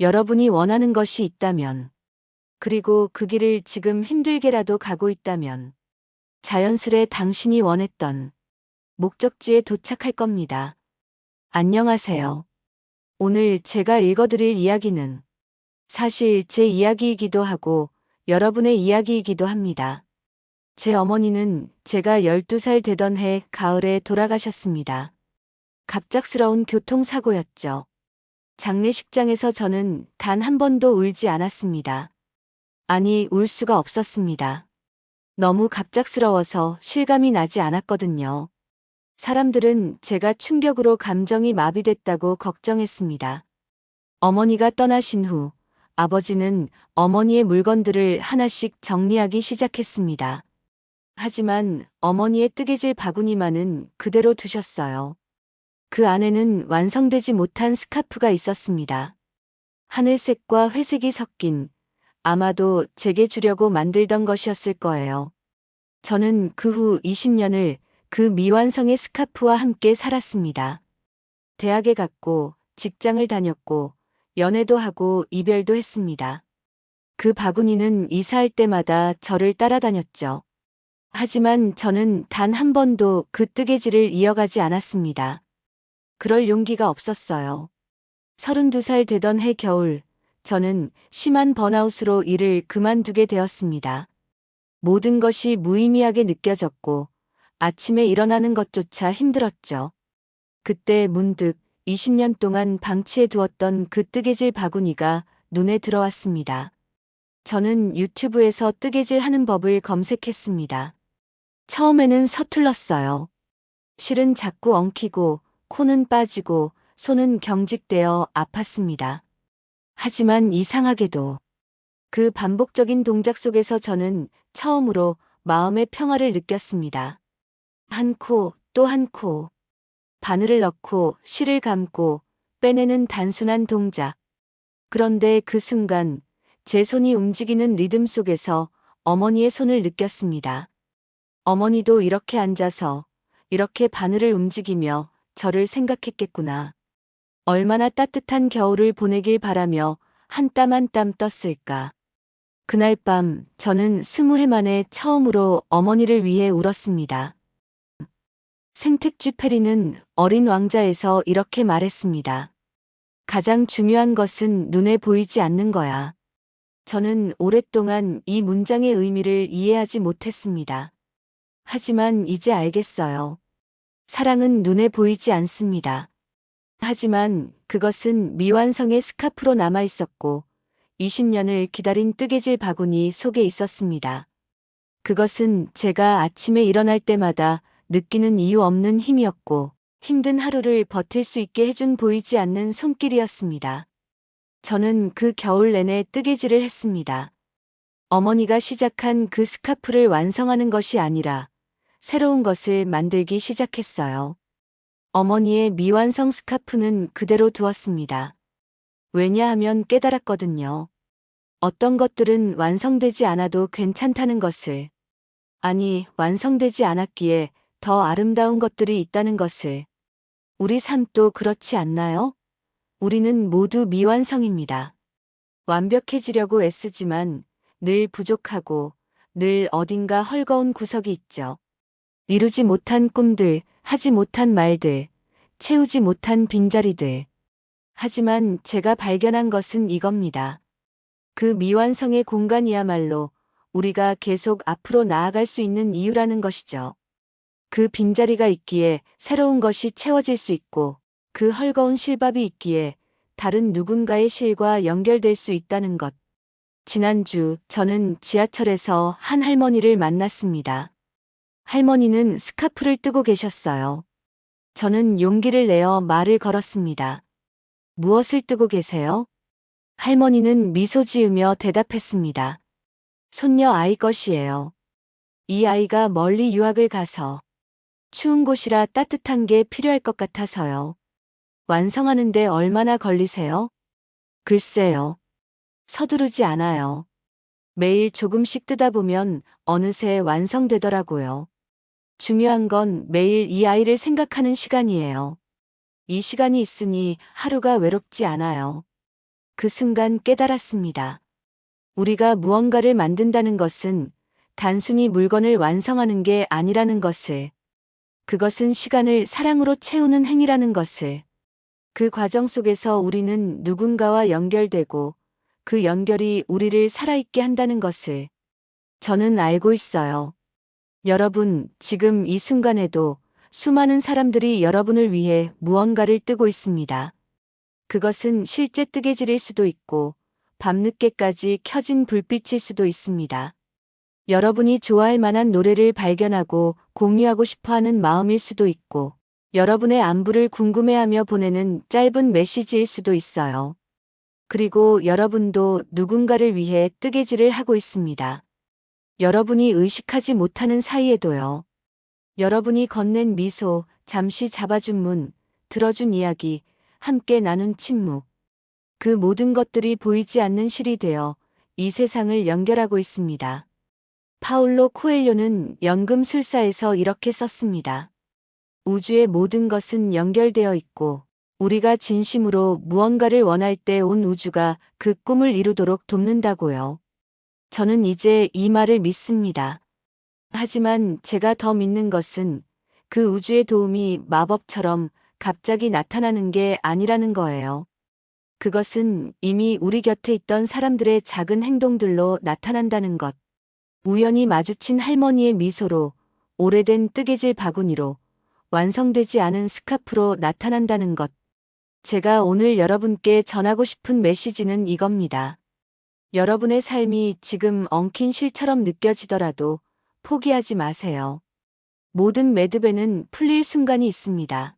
여러분이 원하는 것이 있다면, 그리고 그 길을 지금 힘들게라도 가고 있다면, 자연스레 당신이 원했던 목적지에 도착할 겁니다. 안녕하세요. 오늘 제가 읽어드릴 이야기는 사실 제 이야기이기도 하고 여러분의 이야기이기도 합니다. 제 어머니는 제가 12살 되던 해 가을에 돌아가셨습니다. 갑작스러운 교통사고였죠. 장례식장에서 저는 단 한 번도 울지 않았습니다. 아니, 울 수가 없었습니다. 너무 갑작스러워서 실감이 나지 않았거든요. 사람들은 제가 충격으로 감정이 마비됐다고 걱정했습니다. 어머니가 떠나신 후 아버지는 어머니의 물건들을 하나씩 정리하기 시작했습니다. 하지만 어머니의 뜨개질 바구니만은 그대로 두셨어요. 그 안에는 완성되지 못한 스카프가 있었습니다. 하늘색과 회색이 섞인 아마도 제게 주려고 만들던 것이었을 거예요. 저는 그 후 20년을 그 미완성의 스카프와 함께 살았습니다. 대학에 갔고 직장을 다녔고 연애도 하고 이별도 했습니다. 그 바구니는 이사할 때마다 저를 따라다녔죠. 하지만 저는 단 한 번도 그 뜨개질을 이어가지 않았습니다. 그럴 용기가 없었어요. 32살 되던 해 겨울, 저는 심한 번아웃으로 일을 그만두게 되었습니다. 모든 것이 무의미하게 느껴졌고, 아침에 일어나는 것조차 힘들었죠. 그때 문득 20년 동안 방치해 두었던 그 뜨개질 바구니가 눈에 들어왔습니다. 저는 유튜브에서 뜨개질 하는 법을 검색했습니다. 처음에는 서툴렀어요. 실은 자꾸 엉키고, 코는 빠지고, 손은 경직되어 아팠습니다. 하지만 이상하게도 그 반복적인 동작 속에서 저는 처음으로 마음의 평화를 느꼈습니다. 한 코, 또 한 코. 바늘을 넣고 실을 감고 빼내는 단순한 동작. 그런데 그 순간 제 손이 움직이는 리듬 속에서 어머니의 손을 느꼈습니다. 어머니도 이렇게 앉아서 이렇게 바늘을 움직이며 저를 생각했겠구나. 얼마나 따뜻한 겨울을 보내길 바라며 한 땀 한 땀 떴을까. 그날 밤 저는 스무 해 만에 처음으로 어머니를 위해 울었습니다. 생택쥐 페리는 어린 왕자에서 이렇게 말했습니다. 가장 중요한 것은 눈에 보이지 않는 거야. 저는 오랫동안 이 문장의 의미를 이해하지 못했습니다. 하지만 이제 알겠어요. 사랑은 눈에 보이지 않습니다. 하지만 그것은 미완성의 스카프로 남아 있었고 20년을 기다린 뜨개질 바구니 속에 있었습니다. 그것은 제가 아침에 일어날 때마다 느끼는 이유 없는 힘이었고 힘든 하루를 버틸 수 있게 해준 보이지 않는 손길이었습니다. 저는 그 겨울 내내 뜨개질을 했습니다. 어머니가 시작한 그 스카프를 완성하는 것이 아니라 새로운 것을 만들기 시작했어요. 어머니의 미완성 스카프는 그대로 두었습니다. 왜냐하면 깨달았거든요. 어떤 것들은 완성되지 않아도 괜찮다는 것을. 아니, 완성되지 않았기에 더 아름다운 것들이 있다는 것을. 우리 삶도 그렇지 않나요? 우리는 모두 미완성입니다. 완벽해지려고 애쓰지만 늘 부족하고 늘 어딘가 헐거운 구석이 있죠. 이루지 못한 꿈들, 하지 못한 말들, 채우지 못한 빈자리들. 하지만 제가 발견한 것은 이겁니다. 그 미완성의 공간이야말로 우리가 계속 앞으로 나아갈 수 있는 이유라는 것이죠. 그 빈자리가 있기에 새로운 것이 채워질 수 있고 그 헐거운 실밥이 있기에 다른 누군가의 실과 연결될 수 있다는 것. 지난주 저는 지하철에서 한 할머니를 만났습니다. 할머니는 스카프를 뜨고 계셨어요. 저는 용기를 내어 말을 걸었습니다. 무엇을 뜨고 계세요? 할머니는 미소 지으며 대답했습니다. 손녀 아이 것이에요. 이 아이가 멀리 유학을 가서 추운 곳이라 따뜻한 게 필요할 것 같아서요. 완성하는데 얼마나 걸리세요? 글쎄요. 서두르지 않아요. 매일 조금씩 뜨다 보면 어느새 완성되더라고요. 중요한 건 매일 이 아이를 생각하는 시간이에요. 이 시간이 있으니 하루가 외롭지 않아요. 그 순간 깨달았습니다. 우리가 무언가를 만든다는 것은 단순히 물건을 완성하는 게 아니라는 것을, 그것은 시간을 사랑으로 채우는 행위라는 것을, 그 과정 속에서 우리는 누군가와 연결되고 그 연결이 우리를 살아있게 한다는 것을 저는 알고 있어요. 여러분, 지금 이 순간에도 수많은 사람들이 여러분을 위해 무언가를 뜨고 있습니다. 그것은 실제 뜨개질일 수도 있고 밤늦게까지 켜진 불빛일 수도 있습니다. 여러분이 좋아할 만한 노래를 발견하고 공유하고 싶어 하는 마음일 수도 있고 여러분의 안부를 궁금해하며 보내는 짧은 메시지일 수도 있어요. 그리고 여러분도 누군가를 위해 뜨개질을 하고 있습니다. 여러분이 의식하지 못하는 사이에도요. 여러분이 건넨 미소, 잠시 잡아준 문, 들어준 이야기, 함께 나눈 침묵. 그 모든 것들이 보이지 않는 실이 되어 이 세상을 연결하고 있습니다. 파울로 코엘료는 연금술사에서 이렇게 썼습니다. 우주의 모든 것은 연결되어 있고 우리가 진심으로 무언가를 원할 때 온 우주가 그 꿈을 이루도록 돕는다고요. 저는 이제 이 말을 믿습니다. 하지만 제가 더 믿는 것은 그 우주의 도움이 마법처럼 갑자기 나타나는 게 아니라는 거예요. 그것은 이미 우리 곁에 있던 사람들의 작은 행동들로 나타난다는 것. 우연히 마주친 할머니의 미소로, 오래된 뜨개질 바구니로, 완성되지 않은 스카프로 나타난다는 것. 제가 오늘 여러분께 전하고 싶은 메시지는 이겁니다. 여러분의 삶이 지금 엉킨 실처럼 느껴지더라도 포기하지 마세요. 모든 매듭에는 풀릴 순간이 있습니다.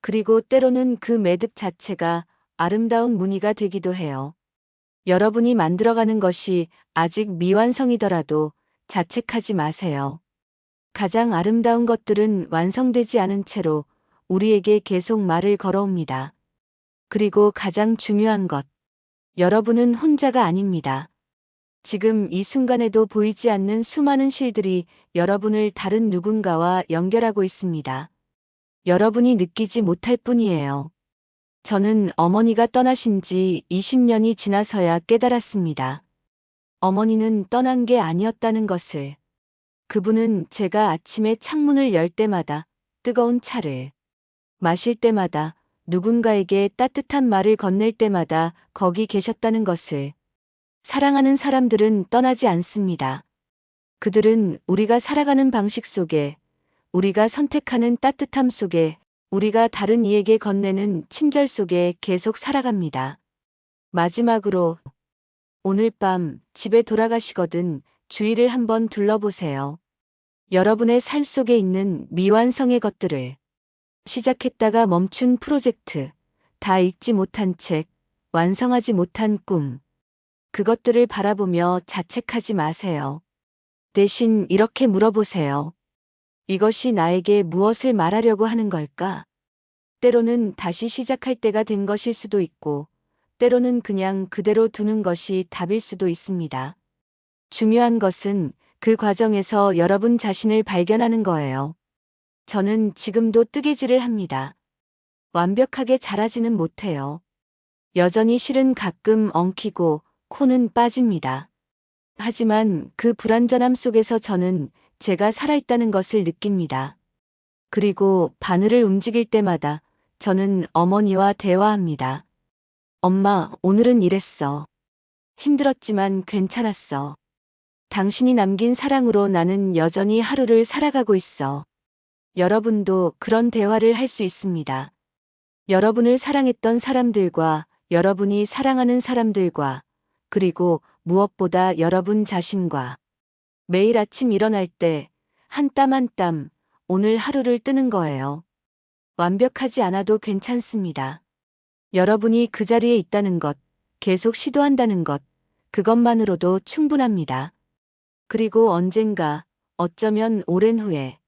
그리고 때로는 그 매듭 자체가 아름다운 무늬가 되기도 해요. 여러분이 만들어가는 것이 아직 미완성이더라도 자책하지 마세요. 가장 아름다운 것들은 완성되지 않은 채로 우리에게 계속 말을 걸어옵니다. 그리고 가장 중요한 것. 여러분은 혼자가 아닙니다. 지금 이 순간에도 보이지 않는 수많은 실들이 여러분을 다른 누군가와 연결하고 있습니다. 여러분이 느끼지 못할 뿐이에요. 저는 어머니가 떠나신 지 20년이 지나서야 깨달았습니다. 어머니는 떠난 게 아니었다는 것을. 그분은 제가 아침에 창문을 열 때마다 뜨거운 차를 마실 때마다 누군가에게 따뜻한 말을 건넬 때마다 거기 계셨다는 것을 사랑하는 사람들은 떠나지 않습니다. 그들은 우리가 살아가는 방식 속에 우리가 선택하는 따뜻함 속에 우리가 다른 이에게 건네는 친절 속에 계속 살아갑니다. 마지막으로 오늘 밤 집에 돌아가시거든 주위를 한번 둘러보세요. 여러분의 삶 속에 있는 미완성의 것들을 시작했다가 멈춘 프로젝트, 다 읽지 못한 책, 완성하지 못한 꿈. 그것들을 바라보며 자책하지 마세요. 대신 이렇게 물어보세요. 이것이 나에게 무엇을 말하려고 하는 걸까? 때로는 다시 시작할 때가 된 것일 수도 있고, 때로는 그냥 그대로 두는 것이 답일 수도 있습니다. 중요한 것은 그 과정에서 여러분 자신을 발견하는 거예요. 저는 지금도 뜨개질을 합니다. 완벽하게 잘하지는 못해요. 여전히 실은 가끔 엉키고 코는 빠집니다. 하지만 그 불완전함 속에서 저는 제가 살아있다는 것을 느낍니다. 그리고 바늘을 움직일 때마다 저는 어머니와 대화합니다. 엄마, 오늘은 이랬어. 힘들었지만 괜찮았어. 당신이 남긴 사랑으로 나는 여전히 하루를 살아가고 있어. 여러분도 그런 대화를 할 수 있습니다. 여러분을 사랑했던 사람들과 여러분이 사랑하는 사람들과 그리고 무엇보다 여러분 자신과 매일 아침 일어날 때 한 땀 한 땀 오늘 하루를 뜨는 거예요. 완벽하지 않아도 괜찮습니다. 여러분이 그 자리에 있다는 것, 계속 시도한다는 것, 그것만으로도 충분합니다. 그리고 언젠가, 어쩌면 오랜 후에,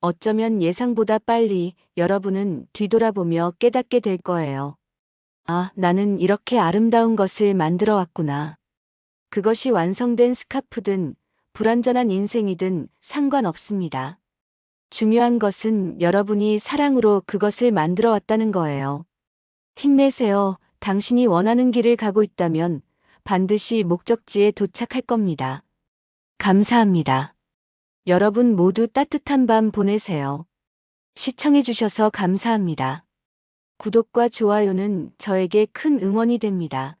어쩌면 예상보다 빨리 여러분은 뒤돌아보며 깨닫게 될 거예요. 아, 나는 이렇게 아름다운 것을 만들어 왔구나. 그것이 완성된 스카프든 불완전한 인생이든 상관없습니다. 중요한 것은 여러분이 사랑으로 그것을 만들어 왔다는 거예요. 힘내세요. 당신이 원하는 길을 가고 있다면 반드시 목적지에 도착할 겁니다. 감사합니다. 여러분 모두 따뜻한 밤 보내세요. 시청해주셔서 감사합니다. 구독과 좋아요는 저에게 큰 응원이 됩니다.